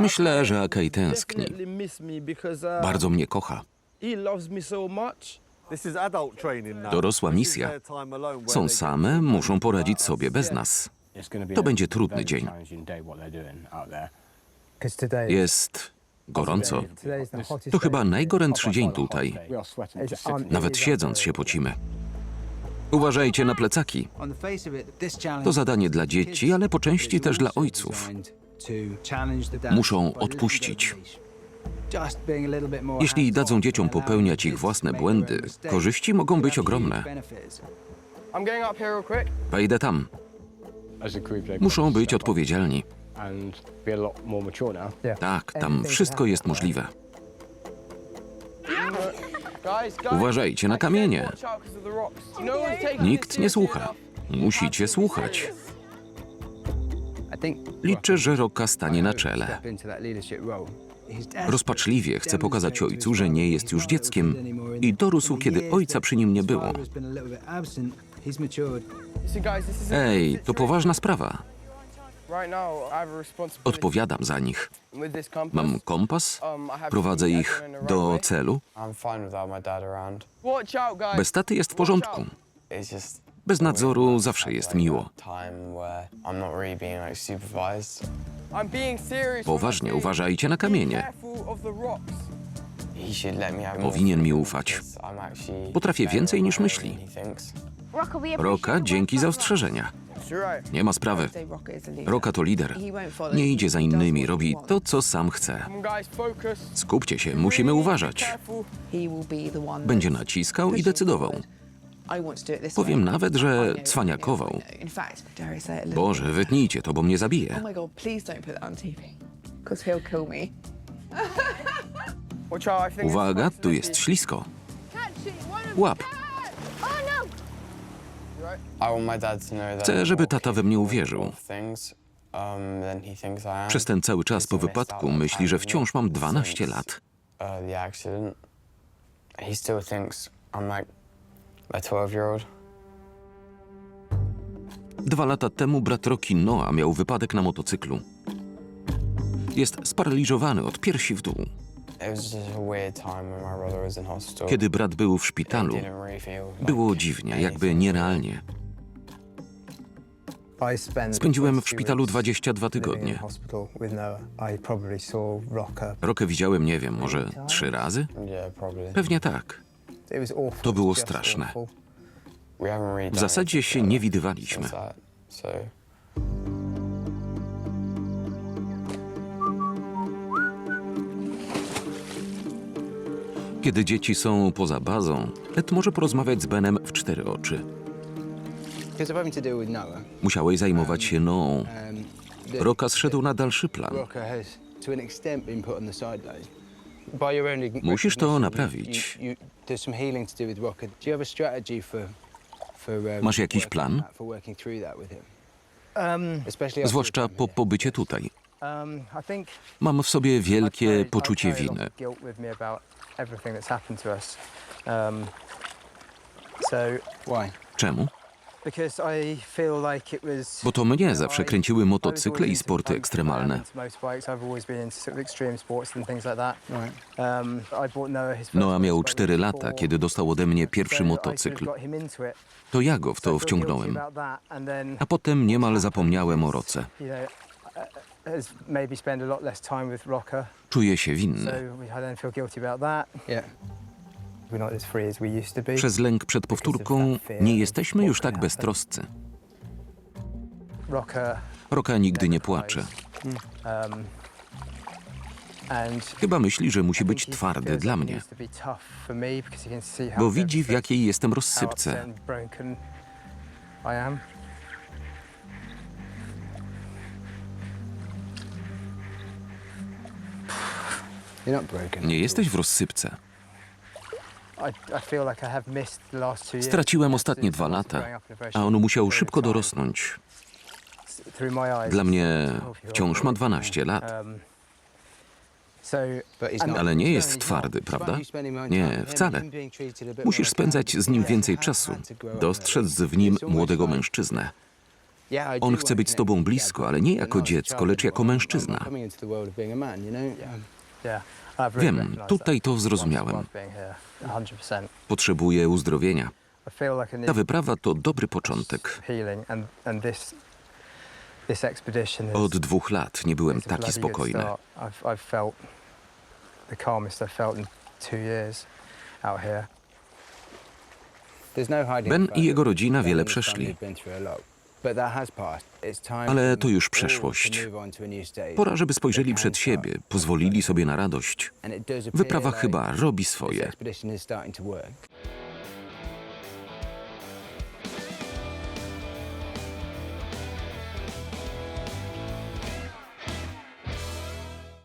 Myślę, że Akej tęskni. Bardzo mnie kocha. Dorosła misja. Są same, muszą poradzić sobie bez nas. To będzie trudny dzień. Jest gorąco. To chyba najgorętszy dzień tutaj. Nawet siedząc się pocimy. Uważajcie na plecaki. To zadanie dla dzieci, ale po części też dla ojców. Muszą odpuścić. Jeśli dadzą dzieciom popełniać ich własne błędy, korzyści mogą być ogromne. Wejdę tam. Muszą być odpowiedzialni. Tak, tam wszystko jest możliwe. Uważajcie na kamienie. Nikt nie słucha. Musicie słuchać. Liczę, że Roka stanie na czele. Rozpaczliwie chce pokazać ojcu, że nie jest już dzieckiem i dorósł, kiedy ojca przy nim nie było. Ej, to poważna sprawa. Odpowiadam za nich. Mam kompas, prowadzę ich do celu. Bez taty jest w porządku. Bez nadzoru zawsze jest miło. Poważnie, uważajcie na kamienie. Powinien mi ufać. Potrafię więcej niż myśli. Roka, dzięki za ostrzeżenia. Nie ma sprawy. Roka to lider. Nie idzie za innymi, robi to, co sam chce. Skupcie się, musimy uważać. Będzie naciskał i decydował. Powiem nawet, że cwaniakował. Boże, wytnijcie to, bo mnie zabije. Oh my god, please don't put that on TV. Because he'll kill me. Uwaga, tu jest ślisko. Łap. Chcę, żeby tata we mnie uwierzył. Przez ten cały czas po wypadku myśli, że wciąż mam 12 lat. Dwa lata temu brat Rocky Noah miał wypadek na motocyklu. Jest sparaliżowany od piersi w dół. Kiedy brat był w szpitalu, było dziwnie, jakby nierealnie. Spędziłem w szpitalu 22 tygodnie. tygodnie. Rokę widziałem, nie wiem, może trzy razy? Pewnie tak. To było straszne. W zasadzie się nie widywaliśmy. Kiedy dzieci są poza bazą, Ed może porozmawiać z Benem w cztery oczy. Musiałeś zajmować się Noą. Roka zszedł na dalszy plan. Musisz to naprawić. Masz jakiś plan? Zwłaszcza po pobycie tutaj. Mam w sobie wielkie poczucie winy. Czemu? Bo to mnie zawsze kręciły motocykle i sporty ekstremalne. Noah miał 4 lata, kiedy dostał ode mnie pierwszy motocykl. To ja go w to wciągnąłem. A potem niemal zapomniałem o Roce. Czuję się winny. Przez lęk przed powtórką nie jesteśmy już tak beztroscy. Roka nigdy nie płacze. Chyba myśli, że musi być twardy dla mnie, bo widzi, w jakiej jestem rozsypce. Nie jesteś w rozsypce. Straciłem ostatnie dwa lata, a on musiał szybko dorosnąć. Dla mnie wciąż ma 12 lat. Ale nie jest twardy, prawda? Nie, wcale. Musisz spędzać z nim więcej czasu, dostrzec w nim młodego mężczyznę. On chce być z tobą blisko, ale nie jako dziecko, lecz jako mężczyzna. Wiem, tutaj to zrozumiałem. Potrzebuję uzdrowienia. Ta wyprawa to dobry początek. Od dwóch lat nie byłem taki spokojny. Ben i jego rodzina wiele przeszli. Ale to już przeszłość. Pora, żeby spojrzeli przed siebie, pozwolili sobie na radość. Wyprawa chyba robi swoje.